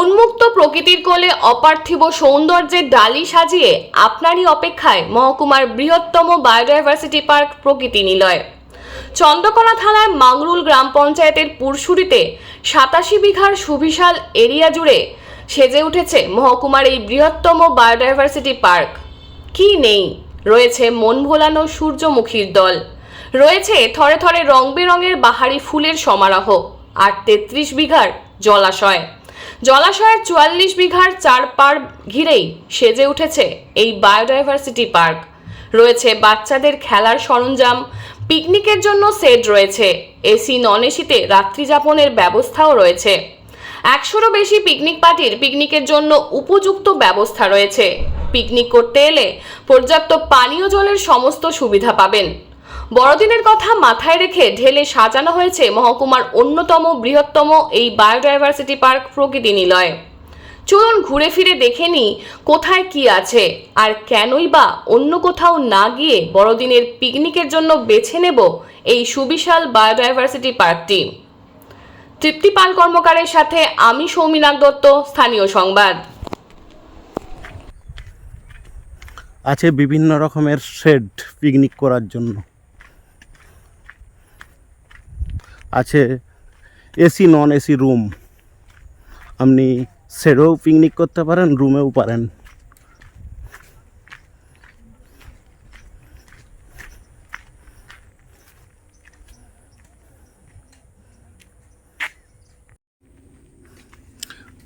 উন্মুক্ত প্রকৃতির কোলে অপার্থিব সৌন্দর্যের ডালি সাজিয়ে আপনারই অপেক্ষায় মহকুমার বৃহত্তম বায়োডাইভার্সিটি পার্ক প্রকৃতি নিলয়। চন্দ্রকোনা থানার মাংরুল গ্রাম পঞ্চায়েতের পুরসুরিতে সাতাশি বিঘার সুবিশাল এরিয়া জুড়ে সেজে উঠেছে মহকুমার এই বৃহত্তম বায়োডাইভার্সিটি পার্ক। কি নেই? রয়েছে মন ভোলানো সূর্যমুখীর দল। রয়েছে থরে থরে রং বেরঙের বাহারি ফুলের সমারোহ আর তেত্রিশ বিঘার জলাশয়। জলাশয়ের চুয়াল্লিশ বিঘার চার পার ঘিরেই সেজে উঠেছে এই বায়োডাইভার্সিটি পার্ক। রয়েছে বাচ্চাদের খেলার সরঞ্জাম, পিকনিকের জন্য সেট রয়েছে এসি নন এসিতে রাত্রিযাপনের ব্যবস্থাও রয়েছে। একশোরও বেশি পিকনিক পার্টির পিকনিকের জন্য উপযুক্ত ব্যবস্থা রয়েছে। পিকনিক করতে এলে পর্যাপ্ত পানীয় জলের সমস্ত সুবিধা পাবেন। বড়দিনের কথা মাথায় রেখে ঢেলে সাজানো হয়েছে মহকুমার অন্যতম বৃহত্তম এই বায়োডাইভার্সিটি পার্ক প্রকৃতি নিলয়। চলুন ঘুরে ফিরে দেখে নিই কোথায় কি আছে আর কেনই বা অন্য কোথাও না গিয়ে বড়দিনের পিকনিকের জন্য বেছে নেব এই সুবিশাল বায়োডাইভার্সিটি পার্কটি। তৃপ্তি পাল কর্মকারের সাথে আমি সৌমিনাক দত্ত, স্থানীয় সংবাদ। আছে বিভিন্ন রকমের শেড পিকনিক করার জন্য। আছে এসি নন এসি রুম আপনি শেডেও পিকনিক করতে পারেন রুমেও পারেন।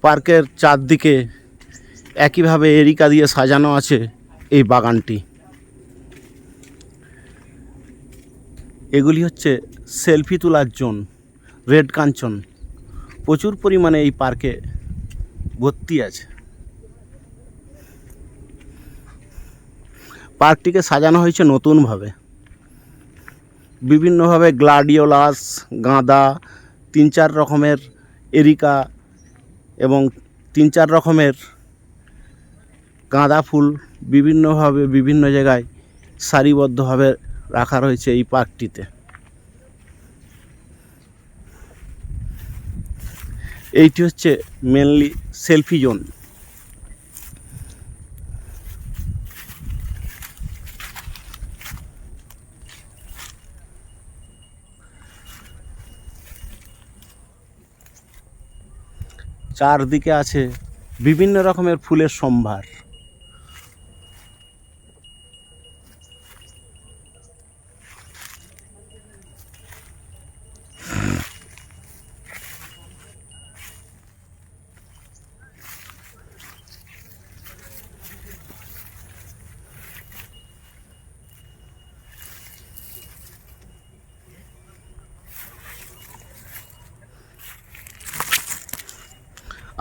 পার্কের চারদিকে একইভাবে এরিকা দিয়ে সাজানো আছে এই বাগানটি। এগুলি হচ্ছে সেলফি তোলার জোন রেড কাঞ্চন। প্রচুর পরিমাণে এই পার্কে ভর্তি আছে। পার্কটিকে সাজানো হয়েছে নতুনভাবে। বিভিন্নভাবে গ্লাডিওলাস, গাঁদা, তিন চার রকমের এরিকা এবং তিন চার রকমের গাঁদা ফুল বিভিন্নভাবে বিভিন্ন জায়গায় সারিবদ্ধভাবে রাখা রয়েছে এই পার্কটিতে। এইটি হচ্ছে মেনলি সেলফি জোন চারদিকে আছে বিভিন্ন রকমের ফুলের সম্ভার।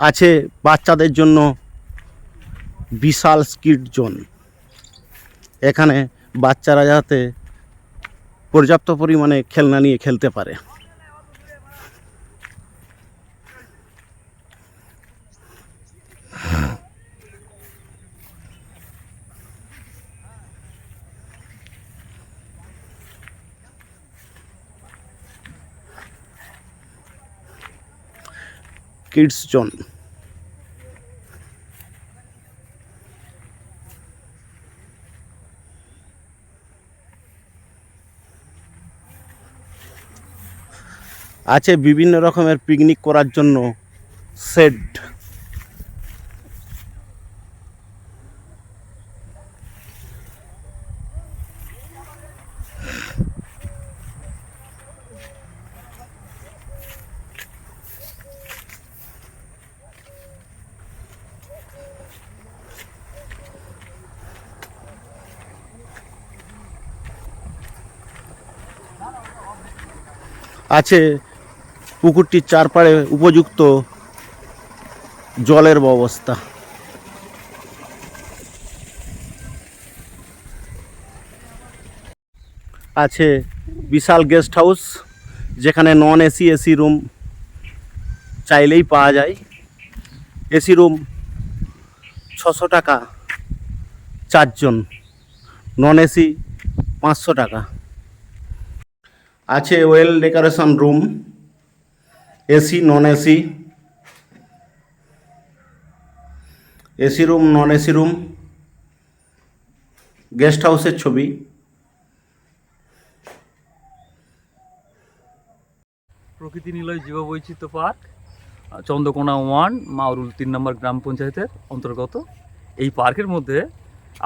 আছে বাচ্চাদের জন্য বিশাল স্কিট জোন। এখানে বাচ্চারা যাতে পর্যাপ্ত পরিমাণে খেলনা নিয়ে খেলতে পারে। Kids zone. আছে বিভিন্ন রকমের পিকনিক করার জন্য সেড আছে পুকুরটির চারপাড়ে উপযুক্ত জলের ব্যবস্থা। আছে বিশাল গেস্ট হাউস, যেখানে নন এসি এসি রুম চাইলেই পাওয়া যায়। এসি রুম ছশো টাকা, চারজন। নন এসি পাঁচশো টাকা। আছে well decoration room AC non AC. AC room non AC room. Guest হাউসের ছবি। প্রকৃতি নিলয় জীববৈচিত্র্য পার্ক, চন্দ্রকোনা ওয়ান, মাউরুল তিন নম্বর গ্রাম পঞ্চায়েতের অন্তর্গত। এই পার্কের মধ্যে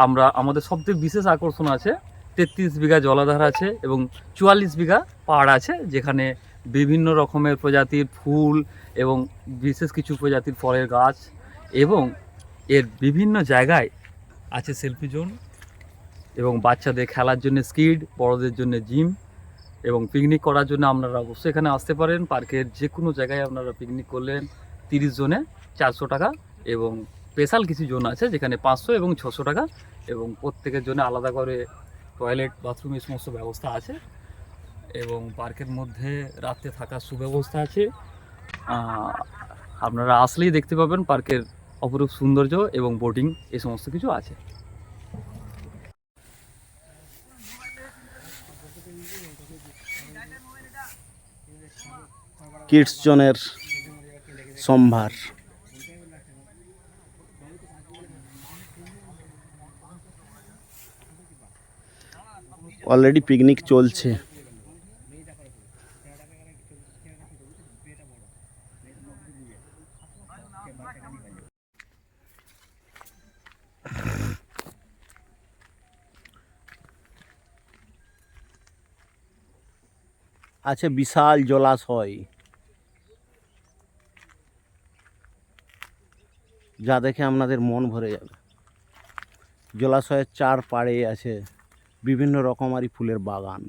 আমরা, আমাদের সবথেকে বিশেষ আকর্ষণ আছে তেত্রিশ বিঘা জলাধার আছে এবং চুয়াল্লিশ বিঘা পাহাড় আছে যেখানে বিভিন্ন রকমের প্রজাতির ফুল এবং বিশেষ কিছু প্রজাতির ফলের গাছ এবং এর বিভিন্ন জায়গায় আছে সেলফি জোন এবং বাচ্চাদের খেলার জন্য স্কিড, বড়দের জন্য জিম এবং পিকনিক করার জন্য আপনারা অবশ্যই এখানে আসতে পারেন। পার্কের যে কোনো জায়গায় আপনারা পিকনিক করলেন তিরিশ জনে চারশো টাকা এবং স্পেশাল কিছু জোন আছে যেখানে পাঁচশো এবং ছশো টাকা এবং প্রত্যেকের জন্য আলাদা করে টয়লেট, বাথরুম, এই সমস্ত ব্যবস্থা আছে। এবং পার্কের মধ্যে রাতে থাকার সুব্যবস্থা আছে। আপনারা আসলেই দেখতে পাবেন পার্কের অপরূপ সৌন্দর্য এবং বোটিং এই সমস্ত কিছু আছে। কিডস জোনের সম্ভার। অলরেডি পিকনিক চলছে। আছে বিশাল জলাশয়। যা দেখে আপনাদের মন ভরে যাবে। জলাশয়ের চার পাড়ে আছে বিভিন্ন রকমারি ফুলের বাগান।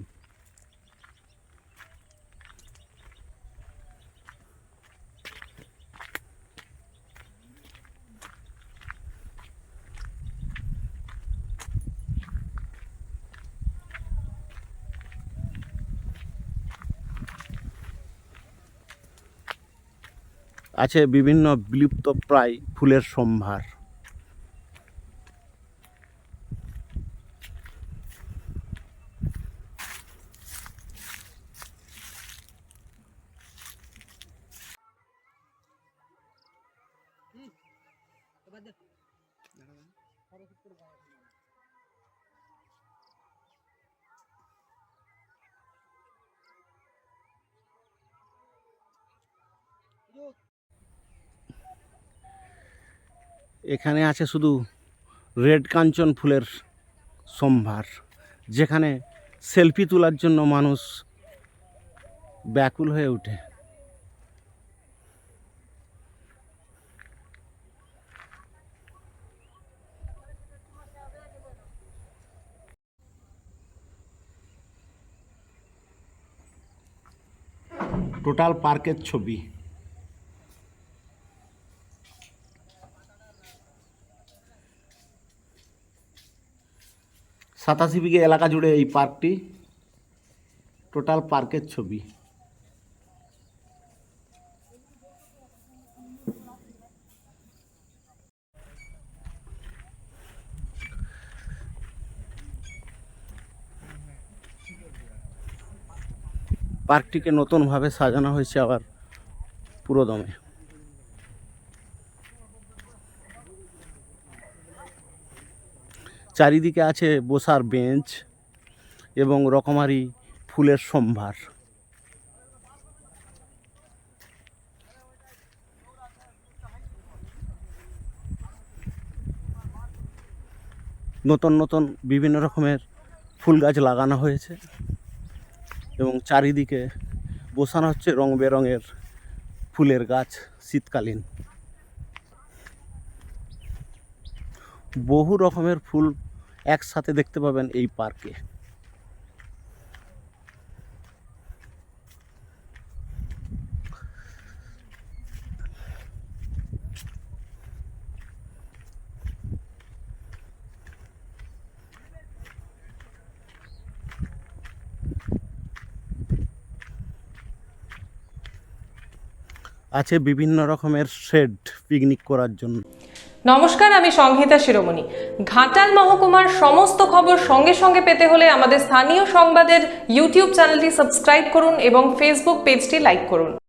আছে বিভিন্ন বিলুপ্ত প্রায় ফুলের সম্ভার। এখানে আছে শুধু রেড কাঞ্চন ফুলের সম্ভার, যেখানে সেলফি তোলার জন্য মানুষ ব্যাকুল হয়ে ওঠে। টোটাল পার্কের ছবি। সাতাশি বিঘে এলাকা জুড়ে এই পার্কটি। টোটাল পার্কের ছবি। পার্কটিকে নতুনভাবে সাজানো হয়েছে আবার পুরোদমে। চারিদিকে আছে বসার বেঞ্চ এবং রকমারি ফুলের সম্ভার। নতুন নতুন বিভিন্ন রকমের ফুল গাছ লাগানো হয়েছে এবং চারিদিকে বসানো হচ্ছে রং বেরঙের ফুলের গাছ শীতকালীন। বহু রকমের ফুল একসাথে দেখতে পাবেন এই পার্কে। আছে বিভিন্ন রকমের শেড পিকনিক করার জন্য। নমস্কার, আমি সংহিতা শিরোমণি। ঘাটাল মহকুমার সমস্ত খবর সঙ্গে সঙ্গে পেতে হলে আমাদের স্থানীয় সংবাদের ইউটিউব চ্যানেলটি সাবস্ক্রাইব করুন এবং ফেসবুক পেজটি লাইক করুন।